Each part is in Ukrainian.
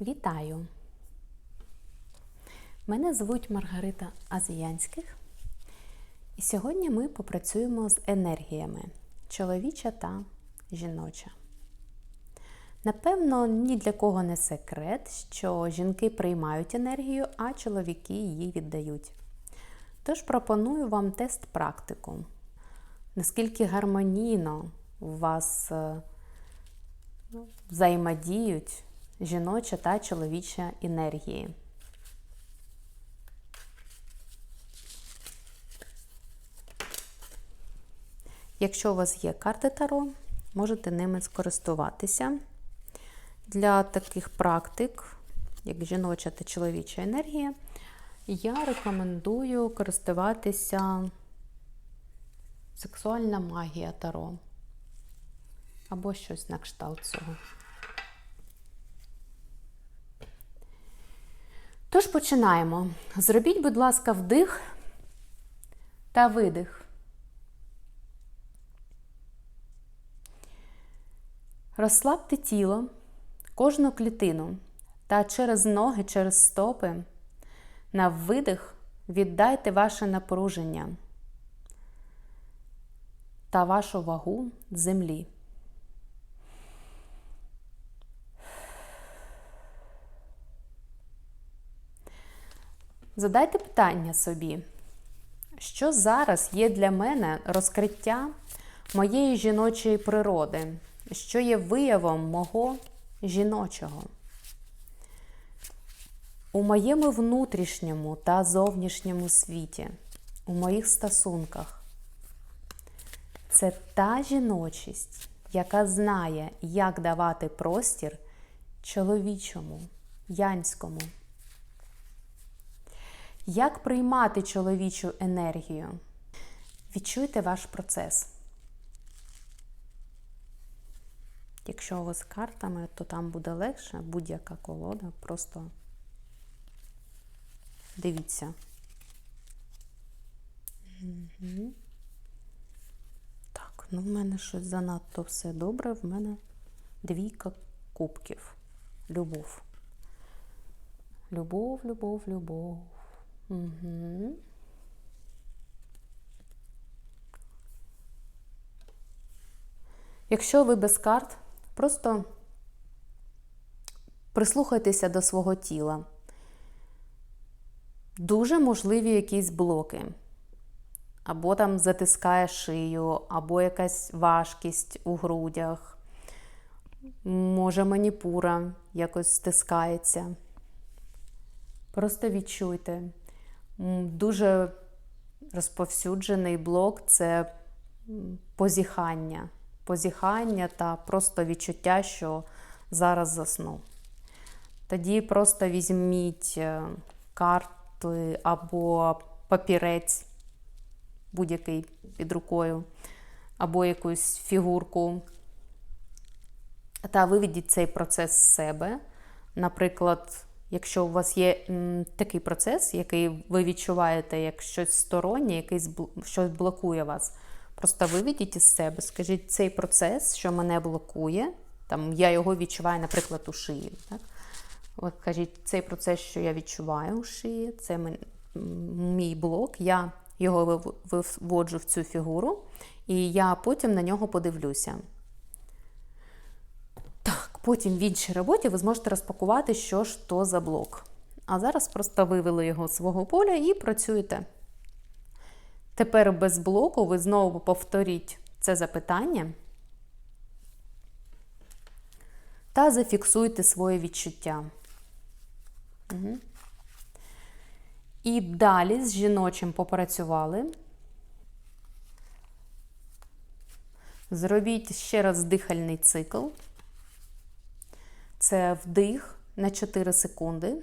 Вітаю! Мене звуть Маргарита Азіянських, і сьогодні ми попрацюємо з енергіями чоловіча та жіноча. Напевно, ні для кого не секрет, що жінки приймають енергію, а чоловіки її віддають. Тож пропоную вам тест практику. Наскільки гармонійно у вас е, взаємодіють жіноча та чоловіча енергії. Якщо у вас є карти Таро, можете ними скористуватися. Для таких практик, як жіноча та чоловіча енергія, я рекомендую користуватися сексуальна магія Таро або щось на кшталт цього. Тож починаємо. Зробіть, будь ласка, вдих та видих. Розслабте тіло, кожну клітину та через ноги, через стопи. На видих віддайте ваше напруження та вашу вагу землі. Задайте питання собі, що зараз є для мене розкриття моєї жіночої природи, що є виявом мого жіночого. У моєму внутрішньому та зовнішньому світі, у моїх стосунках. Це та жіночість, яка знає, як давати простір чоловічому, янському. Як приймати чоловічу енергію? Відчуйте ваш процес. Якщо у вас з картами, то там буде легше будь-яка колода. Просто дивіться. Угу. Так, ну в мене щось занадто все добре. В мене двійка кубків. Любов. Любов, любов, любов. Угу. Якщо ви без карт, просто прислухайтеся до свого тіла. Дуже можливі якісь блоки. Або там затискає шию, або якась важкість у грудях. Може, маніпура якось стискається. Просто відчуйте. Дуже розповсюджений блок це позіхання. Позіхання та просто відчуття, що зараз засну. Тоді просто візьміть карти або папірець, будь-який під рукою, або якусь фігурку. Та виведіть цей процес з себе. Наприклад, Якщо у вас є м, такий процес, який ви відчуваєте як щось стороннє, якийсь щось блокує вас, просто виведіть із себе, скажіть, цей процес, що мене блокує, там я його відчуваю, наприклад, у шиї. Так? От кажіть, цей процес, що я відчуваю у шиї, це мій блок, я його виводжу в цю фігуру, і я потім на нього подивлюся. Потім в іншій роботі ви зможете розпакувати, що ж то за блок. А зараз просто вивели його з свого поля і працюєте. Тепер без блоку ви знову повторіть це запитання та зафіксуйте своє відчуття. Угу. І далі з жіночим попрацювали. Зробіть ще раз дихальний цикл. Це вдих на 4 секунди.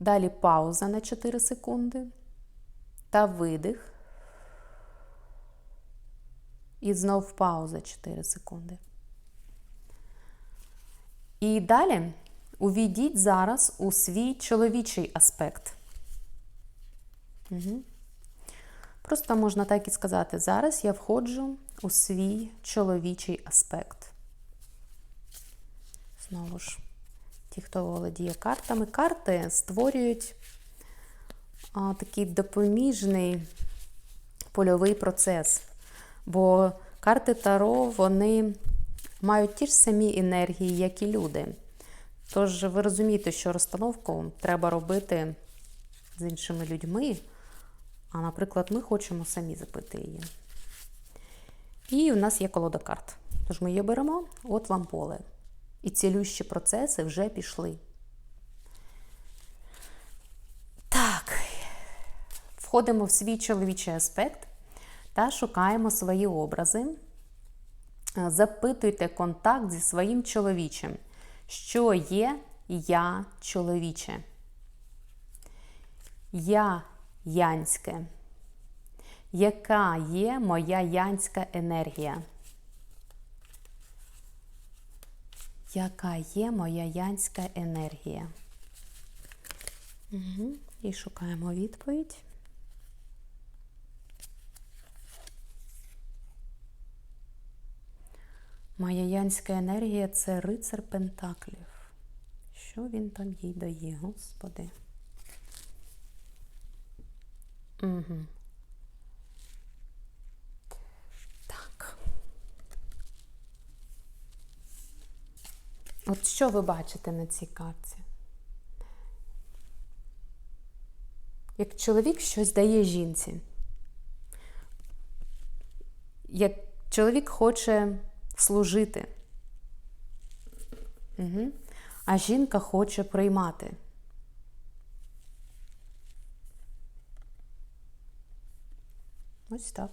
Далі пауза на 4 секунди. Та видих. І знов пауза 4 секунди. І далі увійдіть зараз у свій чоловічий аспект. Угу. Просто можна так і сказати: зараз я входжу у свій чоловічий аспект. Знову ж ті, хто володіє картами, карти створюють такий допоміжний польовий процес. Бо карти Таро, вони мають ті ж самі енергії, як і люди. Тож ви розумієте, що розстановку треба робити з іншими людьми, а, наприклад, ми хочемо самі запити її. І у нас є колода карт. Тож ми її беремо, от вам поле. І цілющі процеси вже пішли. Так, входимо в свій чоловічий аспект та шукаємо свої образи. Запитуйте контакт зі своїм чоловічим. Що є я чоловіче? Я янське. Яка є моя янська енергія? Яка є моя янська енергія? Угу. І шукаємо відповідь. Моя янська енергія це рицар Пентаклів. Що він там їй дає, Господи? Угу. Так. От що ви бачите на цій карті? Як чоловік щось дає жінці. Як чоловік хоче служити, угу. а жінка хоче приймати. Ось так.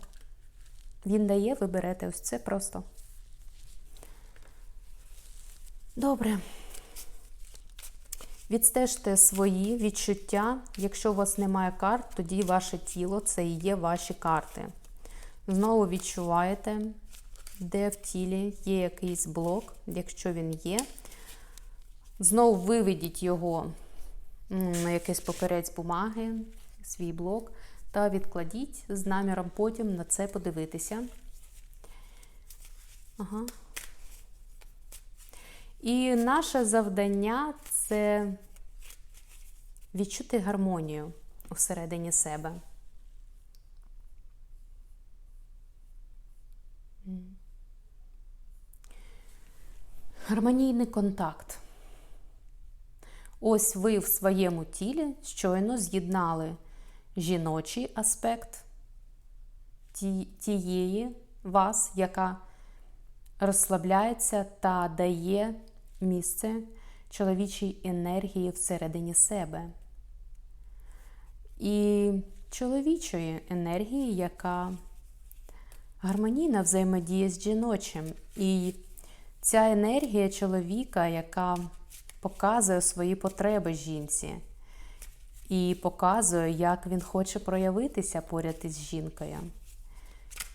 Він дає, ви берете ось це просто. Добре. Відстежте свої відчуття. Якщо у вас немає карт, тоді ваше тіло це і є ваші карти. Знову відчуваєте, де в тілі є якийсь блок, якщо він є. Знову виведіть його на якийсь паперець бумаги, свій блок, та відкладіть з наміром потім на це подивитися. Ага. І наше завдання це відчути гармонію всередині себе. Гармонійний контакт. Ось ви в своєму тілі щойно з'єднали жіночий аспект тієї вас, яка розслабляється та дає місце чоловічій енергії всередині себе. І чоловічої енергії, яка гармонійна взаємодіє з жіночим. І ця енергія чоловіка, яка показує свої потреби жінці, і показує, як він хоче проявитися поряд із жінкою.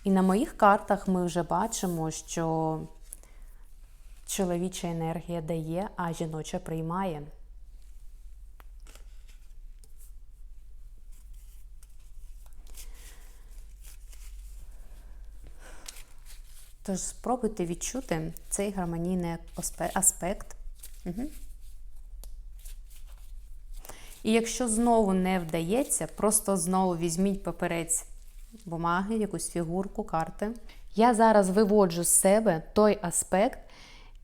І на моїх картах ми вже бачимо, що чоловіча енергія дає, а жіноча приймає. Тож спробуйте відчути цей гармонійний аспект. Угу. І якщо знову не вдається, просто знову візьміть паперець бумаги, якусь фігурку, карти. Я зараз виводжу з себе той аспект,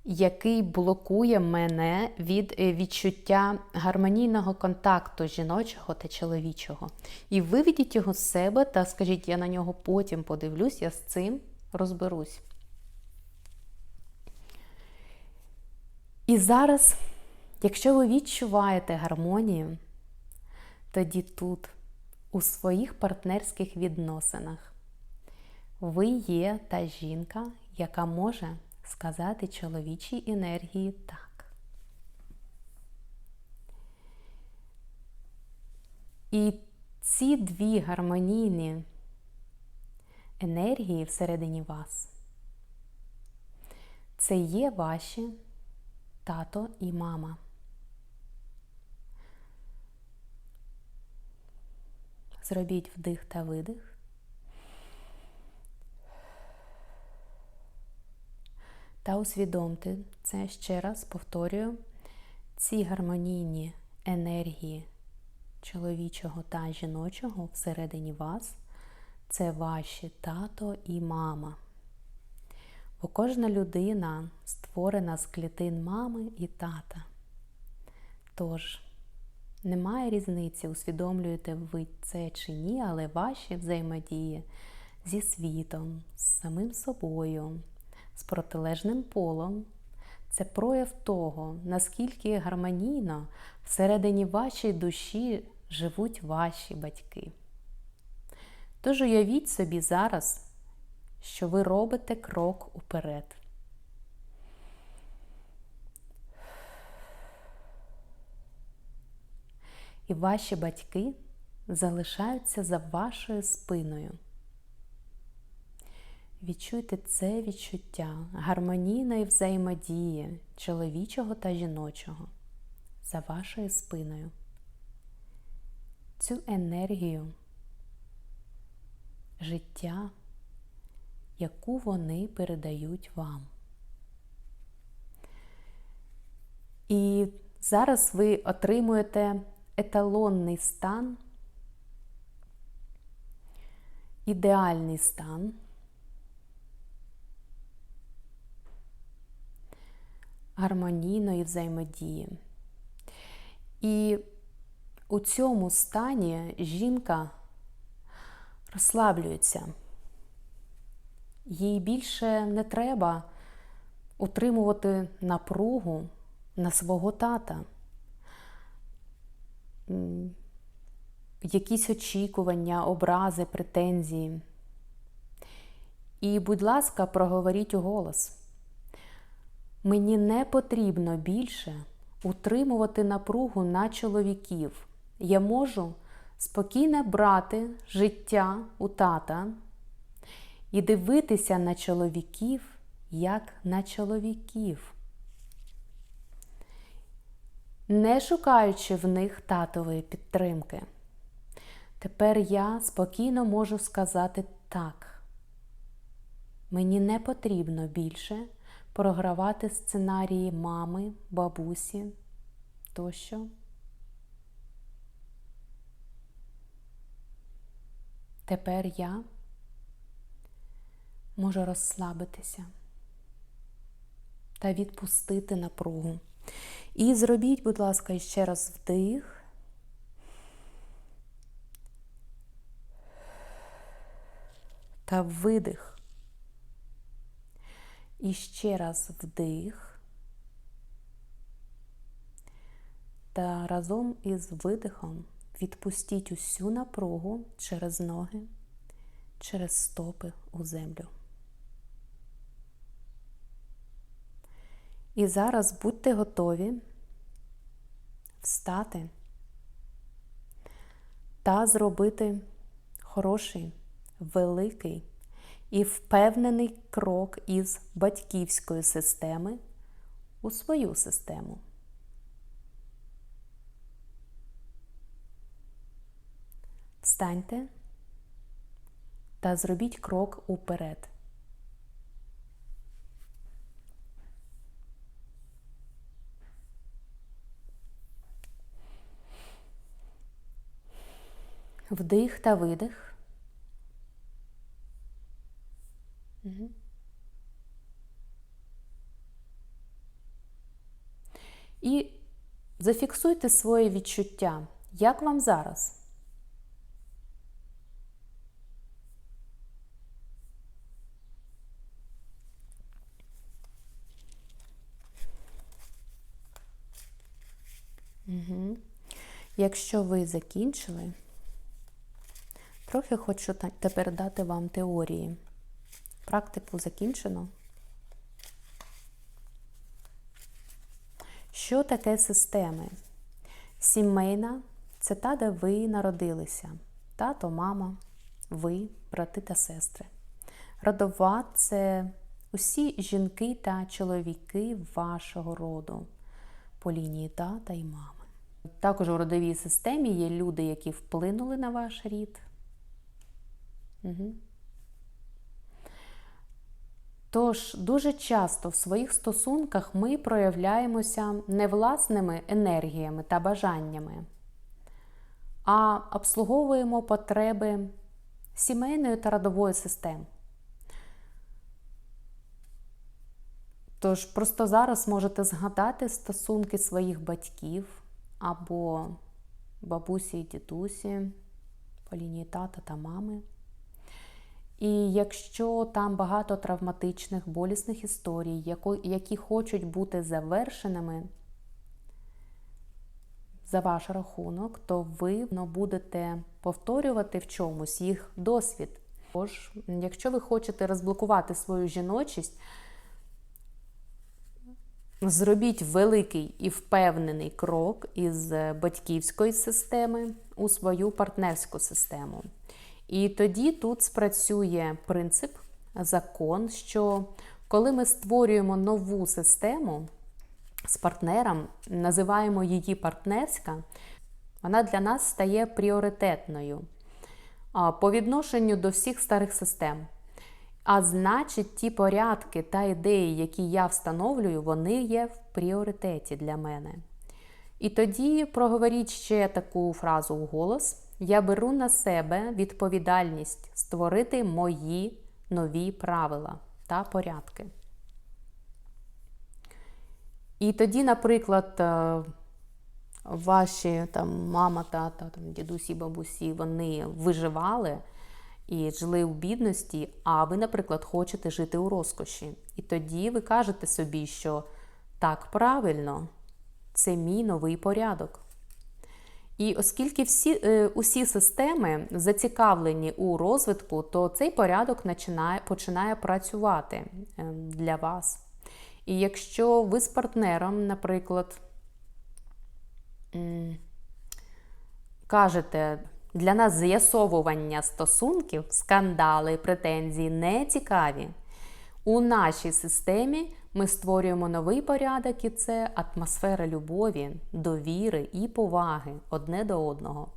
який блокує мене від е, відчуття гармонійного контакту жіночого та чоловічого. І виведіть його з себе та скажіть, я на нього потім подивлюсь, я з цим розберусь. І зараз, якщо ви відчуваєте гармонію, тоді тут, у своїх партнерських відносинах, ви є та жінка, яка може сказати чоловічій енергії так. І ці дві гармонійні енергії всередині вас це є ваші тато і мама. Зробіть вдих та видих. Та усвідомте це ще раз повторюю. ці гармонійні енергії чоловічого та жіночого всередині вас це ваші тато і мама. Бо кожна людина створена з клітин мами і тата. Тож, немає різниці, усвідомлюєте ви це чи ні, але ваші взаємодії зі світом, з самим собою, з протилежним полом це прояв того, наскільки гармонійно всередині вашої душі живуть ваші батьки. Тож уявіть собі зараз, що ви робите крок уперед. І ваші батьки залишаються за вашою спиною. Відчуйте це відчуття гармонійної взаємодії чоловічого та жіночого за вашою спиною. Цю енергію життя, яку вони передають вам. І зараз ви отримуєте еталонний стан, ідеальний стан. Гармонійної взаємодії. І у цьому стані жінка розслаблюється. Їй більше не треба утримувати напругу на свого тата, якісь очікування, образи, претензії. І, будь ласка, проговоріть у голос. Мені не потрібно більше утримувати напругу на чоловіків. Я можу спокійно брати життя у тата і дивитися на чоловіків як на чоловіків, не шукаючи в них татової підтримки. Тепер я спокійно можу сказати так. Мені не потрібно більше програвати сценарії мами, бабусі тощо. Тепер я можу розслабитися та відпустити напругу. І зробіть, будь ласка, ще раз вдих. Та видих. І ще раз вдих. Та разом із видихом відпустіть усю напругу через ноги, через стопи у землю. І зараз будьте готові встати та зробити хороший, великий і впевнений крок із батьківської системи у свою систему. Встаньте та зробіть крок уперед. Вдих та видих. І зафіксуйте своє відчуття. Як вам зараз? Угу. Якщо ви закінчили, трохи хочу тепер дати вам теорії. Практику закінчено. Що таке системи? Сімейна це та, де ви народилися. Тато, мама, ви, брати та сестри. Родова це усі жінки та чоловіки вашого роду по лінії тата і мами. Також у родовій системі є люди, які вплинули на ваш рід. Угу. Тож дуже часто в своїх стосунках ми проявляємося не власними енергіями та бажаннями, а обслуговуємо потреби сімейної та родової систем. Тож просто зараз можете згадати стосунки своїх батьків або бабусі і дідусі по лінії тата та мами. І якщо там багато травматичних, болісних історій, які хочуть бути завершеними за ваш рахунок, то ви будете повторювати в чомусь їх досвід. Тож, якщо ви хочете розблокувати свою жіночість, зробіть великий і впевнений крок із батьківської системи у свою партнерську систему. І тоді тут спрацює принцип, закон, що коли ми створюємо нову систему з партнером, називаємо її партнерська, вона для нас стає пріоритетною по відношенню до всіх старих систем. А значить, ті порядки та ідеї, які я встановлюю, вони є в пріоритеті для мене. І тоді проговоріть ще таку фразу в голос. Я беру на себе відповідальність створити мої нові правила та порядки. І тоді, наприклад, е, ваші там, мама, тата, там, дідусі, бабусі, вони виживали і жили у бідності, а ви, наприклад, хочете жити у розкоші. І тоді ви кажете собі, що так правильно, це мій новий порядок. І оскільки всі, е, усі системи зацікавлені у розвитку, то цей порядок починає, починає працювати е, для вас. І якщо ви з партнером, наприклад, кажете, для нас з'ясовування стосунків, скандали, претензії не цікаві, у нашій системі ми створюємо новий порядок, і це атмосфера любові, довіри і поваги одне до одного.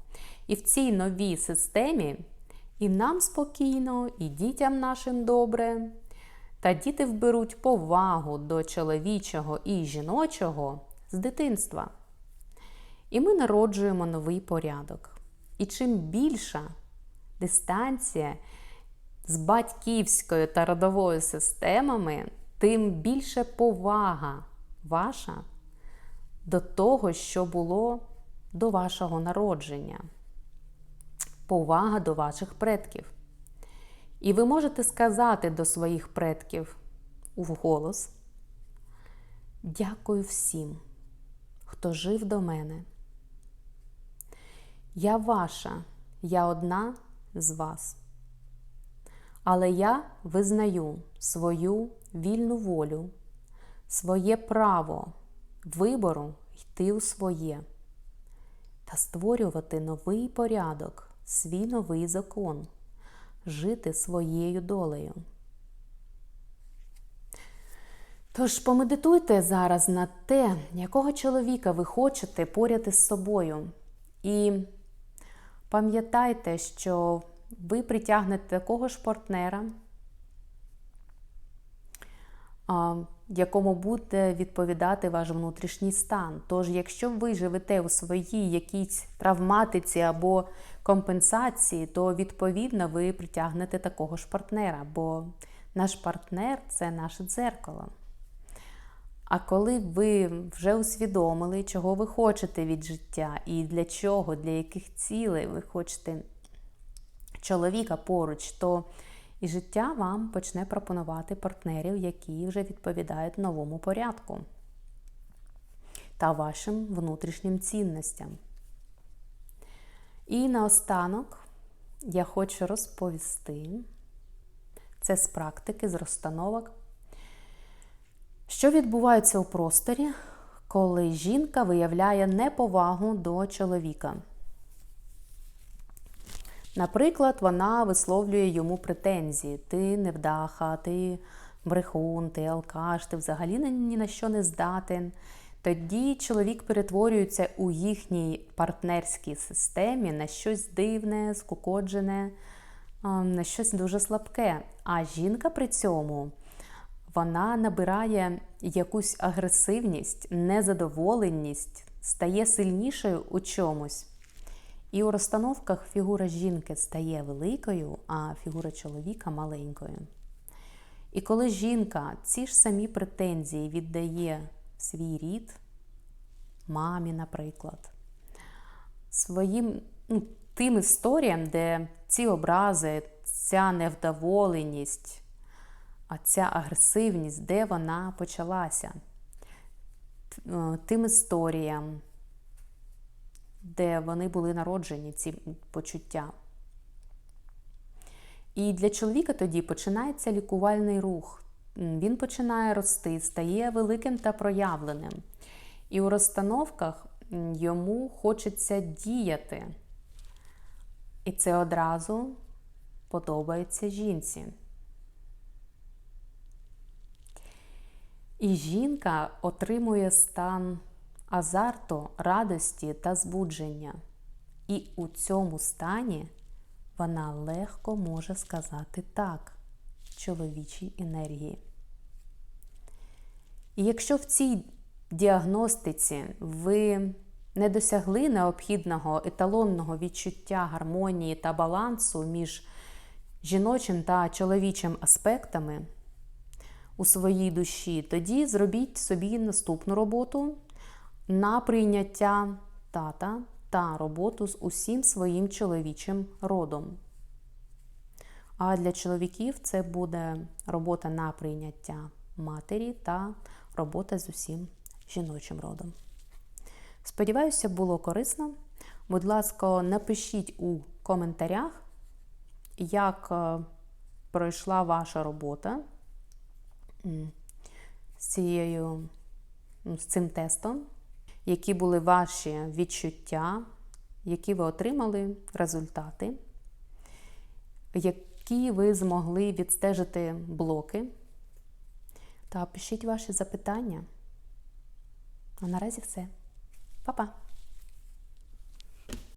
І в цій новій системі і нам спокійно, і дітям нашим добре. Та діти вберуть повагу до чоловічого і жіночого з дитинства. І ми народжуємо новий порядок. І чим більша дистанція з батьківською та родовою системами, тим більше повага ваша до того, що було до вашого народження. Повага до ваших предків. І ви можете сказати до своїх предків вголос: Дякую всім, хто жив до мене. Я ваша, я одна з вас. Але я визнаю свою вільну волю, своє право вибору йти у своє та створювати новий порядок, свій новий закон, жити своєю долею. Тож помедитуйте зараз на те, якого чоловіка ви хочете поряд із собою. І пам'ятайте, що ви притягнете такого ж партнера, якому буде відповідати ваш внутрішній стан. Тож, якщо ви живете у своїй якійсь травматиці або компенсації, то відповідно ви притягнете такого ж партнера, бо наш партнер це наше дзеркало. А коли ви вже усвідомили, чого ви хочете від життя, і для чого, для яких цілей ви хочете чоловіка поруч, то і життя вам почне пропонувати партнерів, які вже відповідають новому порядку та вашим внутрішнім цінностям. І наостанок я хочу розповісти це з практики, з розстановок, що відбувається у просторі, коли жінка виявляє неповагу до чоловіка. Наприклад, вона висловлює йому претензії: ти невдаха, ти брехун, ти алкаш, ти взагалі ні на що не здатен. Тоді чоловік перетворюється у їхній партнерській системі на щось дивне, скукоджене, на щось дуже слабке. А жінка при цьому вона набирає якусь агресивність, незадоволеність, стає сильнішою у чомусь. І у розстановках фігура жінки стає великою, а фігура чоловіка маленькою. І коли жінка ці ж самі претензії віддає в свій рід, мамі, наприклад, своїм ну, тим історіям, де ці образи, ця невдоволеність, а ця агресивність, де вона почалася, е, тим історіям, де вони були народжені, ці почуття. І для чоловіка тоді починається лікувальний рух. Він починає рости, стає великим та проявленим. І у розстановках йому хочеться діяти. І це одразу подобається жінці. І жінка отримує стан азарту, радості та збудження. І у цьому стані вона легко може сказати так чоловічій енергії. І якщо в цій діагностиці ви не досягли необхідного еталонного відчуття гармонії та балансу між жіночим та чоловічим аспектами у своїй душі, тоді зробіть собі наступну роботу на прийняття тата та роботу з усім своїм чоловічим родом. А для чоловіків це буде робота на прийняття матері та робота з усім жіночим родом. Сподіваюся, було корисно. Будь ласка, напишіть у коментарях, як е, пройшла ваша робота з, цією, з цим тестом, які були ваші відчуття, які ви отримали результати, які ви змогли відстежити блоки. Та пишіть ваші запитання. А наразі все. Па-па!